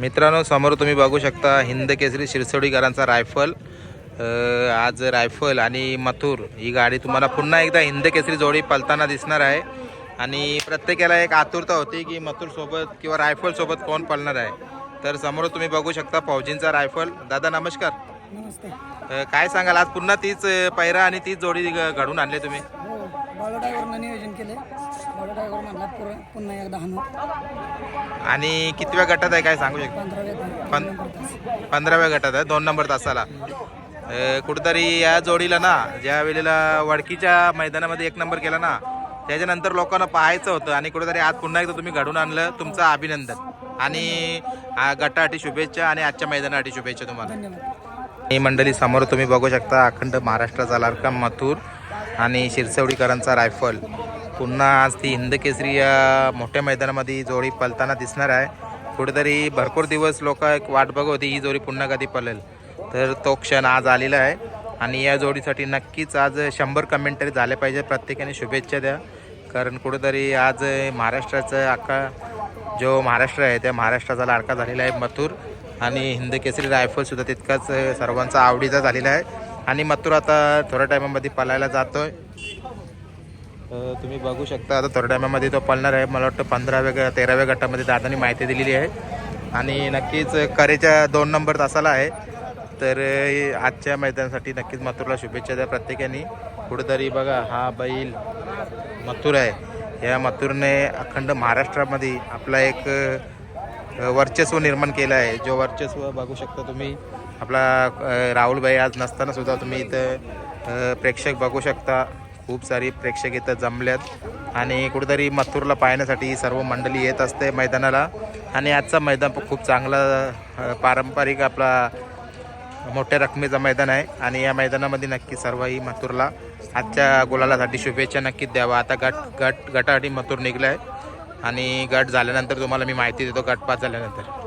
मित्रांनो समोर तुम्ही बघू शकता हिंद केसरी शिरसोडीकरांचा रायफल. आज रायफल आणि मथुर ही गाडी तुम्हाला पुन्हा एकदा हिंद केसरी जोडी पलताना दिसणार आहे. आणि प्रत्येकाला एक आतुरता होती की मथुर सोबत किंवा रायफल सोबत कोण पळणार आहे. तर समोर तुम्ही बघू शकता फौजींचा रायफल. दादा नमस्कार. नमस्ते. काय सांगाल? आज पुन्हा तीच पैरा आणि तीच जोडी घडून आणले तुम्ही. हो नियोजन केले बाळू ड्रायव्हर म्हणला पुर पुन्हा एकदा हाणू. आणि कितव्या गटात आहे काय सांगू शकता पंधराव्या पण पंधराव्या गटात आहे दोन नंबर तासाला. अ, कुठेतरी या जोडीला ना ज्या वेळेला वडकीच्या मैदानामध्ये एक नंबर केला ना त्याच्यानंतर लोकांना पाहायचं होतं आणि कुठेतरी आज पुन्हा एकदा तुम्ही घडून आणलं तुमचं अभिनंदन. आणि आ, गटासाठी शुभेच्छा आणि आजच्या मैदानासाठी शुभेच्छा तुम्हाला. धन्यवाद. ही मंडळी समोर तुम्ही बघू शकता अखंड महाराष्ट्राचा लाडका मथुर आणि शिरसवडीकरांचा रायफल. पुन्हा आज ती हिंद केसरी या मोठ्या मैदानामध्ये ही जोडी पलताना दिसणार आहे. कुठेतरी भरपूर दिवस लोक एक वाट बघत होती ही जोडी पुन्हा कधी पळेल. तर तो क्षण आज आलेला आहे. आणि या जोडीसाठी नक्कीच आज शंभर कमेंटरी झाले पाहिजे. प्रत्येकाने शुभेच्छा द्या. कारण कुठेतरी आज महाराष्ट्राचं अख्खा जो महाराष्ट्र आहे त्या महाराष्ट्राचा लाडका झालेला आहे मथुर. आणि हिंद केसरी रायफल तितकाच सर्वांचा आवडीचा झालेला आहे. आणि मथुर आता थोड्या टायमामध्ये पलायला जातो आहे तुम्ही बघू शकता आता थोड्या टायमामध्ये तो पळणार आहे. मला वाटतं पंधराव्या ग- तेराव्या गटामध्ये दादानी माहिती दिलेली आहे. आणि नक्कीच करेच्या दोन नंबर तासाला आहे. तर आजच्या मैदानासाठी नक्कीच मथुरला शुभेच्छा द्या प्रत्येकाने. कुठेतरी बघा हा बैल मथुर आहे. या मथुरने अखंड महाराष्ट्रामध्ये आपला एक वर्चस्व निर्माण केलं आहे. जो वर्चस्व बघू शकता तुम्ही. आपला अ, राहुलभाई आज नसताना सुद्धा तुम्ही इथं प्रेक्षक बघू शकता. खूप सारी प्रेक्षक इथं जमल्यात आणि कुठेतरी मथुरला पाहण्यासाठी ही सर्व मंडळी येत असते मैदानाला. आणि आजचा मैदान खूप चांगला पारंपरिक आपला मोठ्या रकमेचं मैदान आहे. आणि या मैदानामध्ये नक्की सर्वही मथुरला आजच्या गुलालासाठी शुभेच्छा नक्कीच द्यावा. आता गट गट गटासाठी मथुर निघला आहे आणि गट झाल्यानंतर तुम्हाला मी माहिती देतो गट पास झाल्यानंतर.